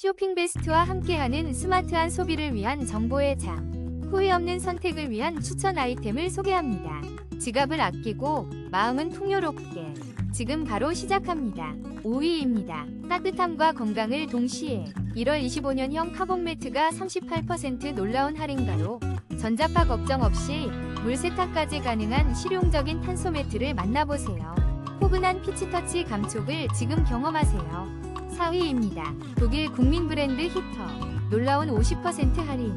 쇼핑 베스트와 함께하는 스마트한 소비를 위한 정보의 장. 후회 없는 선택을 위한 추천 아이템을 소개합니다. 지갑을 아끼고 마음은 풍요롭게. 지금 바로 시작합니다. 5위입니다. 따뜻함과 건강을 동시에 1월 25년형 카본 매트가 38% 놀라운 할인가로 전자파 걱정 없이 물 세탁까지 가능한 실용적인 탄소 매트를 만나보세요. 포근한 피치터치 감촉을 지금 경험하세요. 4위입니다. 독일 국민 브랜드 히터. 놀라운 50% 할인.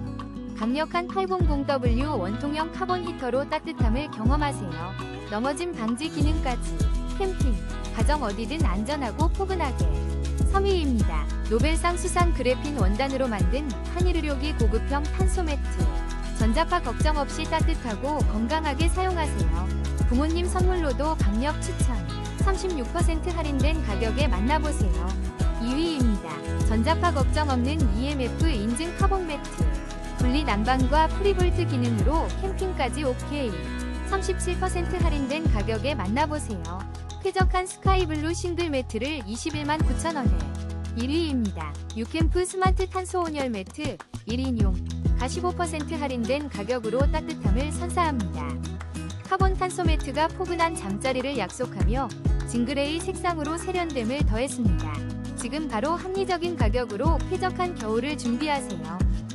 강력한 800W 원통형 카본 히터로 따뜻함을 경험하세요. 넘어짐 방지 기능까지. 캠핑, 가정 어디든 안전하고 포근하게. 3위입니다. 노벨상 수상 그래핀 원단으로 만든 한일의료기 고급형 탄소 매트. 전자파 걱정 없이 따뜻하고 건강하게 사용하세요. 부모님 선물로도 강력 추천. 36% 할인된 가격에 만나보세요. 2위입니다. 전자파 걱정 없는 EMF 인증 카본 매트. 분리 난방과 프리볼트 기능으로 캠핑까지 오케이. 37% 할인된 가격에 만나보세요. 쾌적한 스카이블루 싱글 매트를 21만 9천원에. 1위입니다. 유캠프 스마트 탄소 온열 매트 1인용. 가15% 할인된 가격으로 따뜻함을 선사합니다. 카본 탄소 매트가 포근한 잠자리를 약속하며 징그레이 색상으로 세련됨을 더했습니다. 지금 바로 합리적인 가격으로 쾌적한 겨울을 준비하세요.